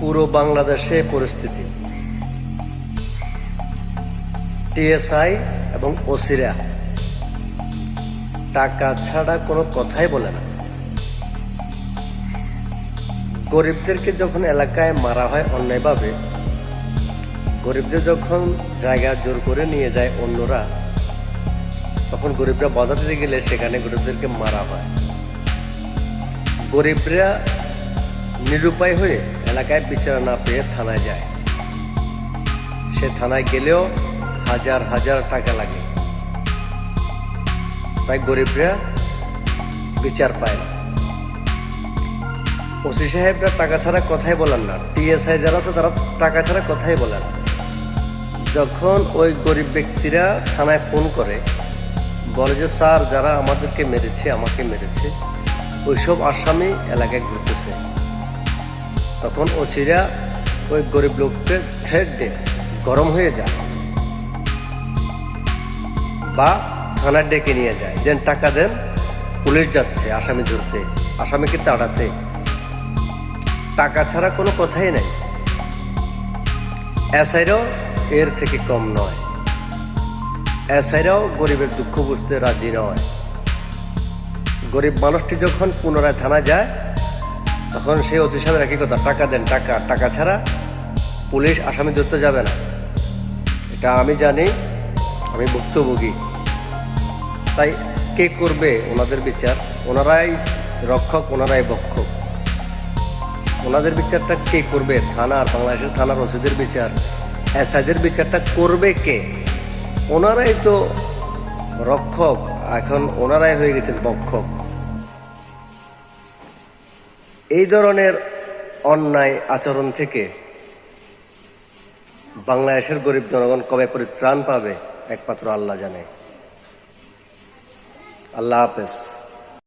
পুরো বাংলাদেশে পরিস্থিতি। টিএসআই এবং ওসিরা টাকা ছাড়া কোনো কথাই বলে না। গরিবদেরকে যখন এলাকায় মারা হয় অন্যায়ভাবে, গরিবদের যখন জায়গা জোর করে নিয়ে যায় অন্যরা, তখন গরিবরা বাধা দিতে গেলে সেখানে গরিবদেরকে মারা হয়। গরিবরা নিরুপায় হয়ে এলাকায় বিচার না পেয়ে থানায় যায়। সে থানায় গেলেও হাজার হাজার টাকা লাগে। তাই গরিবরা বিচার পায় না। ওসি সাহেবরা টাকা ছাড়া কথাই বলেন না। টিএসআই যারা আছে, তারা টাকা ছাড়া কথাই বলেন যখন ওই গরিব ব্যক্তিরা থানায় ফোন করে, বলে যে, স্যার, যারা আমাদেরকে মেরেছে, আমাকে মেরেছে। ওইসব আসামি এলাকায় ঘুরতেছে। তখন ওচিরা ওই গরিব লোককে ছেড় দিয়ে গরম হয়ে যায় বা থানায় ডেকে নিয়ে যায় যেন টাকা দেন, পুলিশ যাচ্ছে আসামি ধরতে, আসামিকে তাড়াতে। টাকা ছাড়া কোনো কথাই নাই। এসআইরাও এর থেকে কম নয়। এসআইরাও গরিবের দুঃখ বুঝতে রাজি নয়। গরিব মানুষটি যখন পুনরায় থানা যায় তখন সে অতি সামনে একই কথা, টাকা দেন, টাকা টাকা ছাড়া পুলিশ আসামি ধরতে যাবে না। এটা আমি জানি, আমি ভুক্তভোগী। তাই কে করবে ওনাদের বিচার? ওনারাই রক্ষক, ওনারাই বক্ষক ওনাদের বিচারটা কে করবে? থানার বাংলাদেশের থানার ওষুধের বিচার। এসআইদের বিচারটা করবে কে? ওনারাই তো রক্ষক, এখন ওনারাই হয়ে গেছেন বক্ষক এই ধরনের অন্যায় আচরণ থেকে বাংলাদেশের গরিব জনগণ কবে পরিত্রাণ পাবে? একমাত্র আল্লাহ জানে। আল্লাহ হাফেজ।